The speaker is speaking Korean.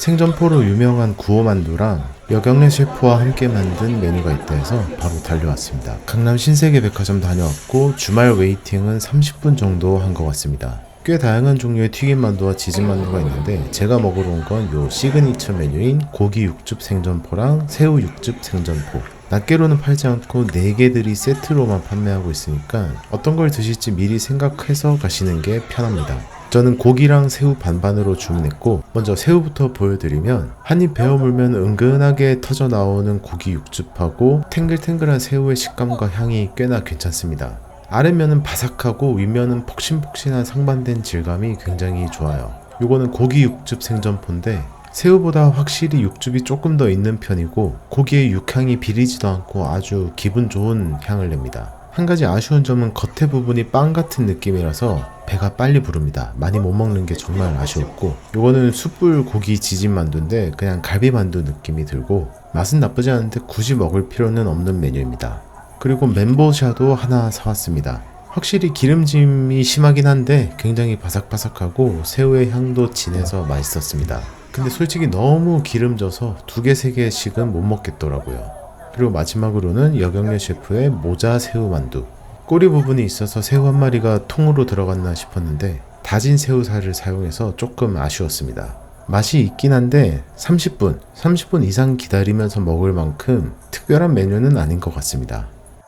생전포로 유명한 구호만두랑 여경래 셰프와 함께 만든 메뉴가 있다 해서 바로 달려왔습니다. 강남 신세계 백화점 다녀왔고 주말 웨이팅은 30분 정도 한 것 같습니다. 꽤 다양한 종류의 튀김만두와 지짐만두가 있는데 제가 먹으러 온 건 요 시그니처 메뉴인 고기 육즙 생전포랑 새우 육즙 생전포 낱개로는 팔지 않고 4개들이 세트로만 판매하고 있으니까 어떤 걸 드실지 미리 생각해서 가시는 게 편합니다. 저는 고기랑 새우 반반으로 주문했고 먼저 새우부터 보여드리면 한입 베어 물면 은근하게 터져 나오는 고기 육즙하고 탱글탱글한 새우의 식감과 향이 꽤나 괜찮습니다. 아랫면은 바삭하고 윗면은 폭신폭신한 상반된 질감이 굉장히 좋아요. 요거는 고기 육즙 생전포인데 새우보다 확실히 육즙이 조금 더 있는 편이고 고기의 육향이 비리지도 않고 아주 기분 좋은 향을 냅니다. 한 가지 아쉬운 점은 겉에 부분이 빵 같은 느낌이라서 배가 빨리 부릅니다. 많이 못 먹는 게 정말 아쉬웠고 요거는 숯불 고기 지짐 만두인데 그냥 갈비 만두 느낌이 들고 맛은 나쁘지 않은데 굳이 먹을 필요는 없는 메뉴입니다. 그리고 멘보샤도 하나 사왔습니다. 확실히 기름짐이 심하긴 한데 굉장히 바삭바삭하고 새우의 향도 진해서 맛있었습니다. 근데 솔직히 너무 기름져서 두 개, 세 개씩은 못 먹겠더라고요. 그리고 마지막으로는 여경래 셰프의 모자 새우 만두. 꼬리 부분이 있어서 새우 한 마리가 통으로 들어갔나 싶었는데 다진 새우살을 사용해서 조금 아쉬웠습니다. 맛이 있긴 한데 30분, 30분 이상 기다리면서 먹을 만큼 특별한 메뉴는 아닌 것 같습니다.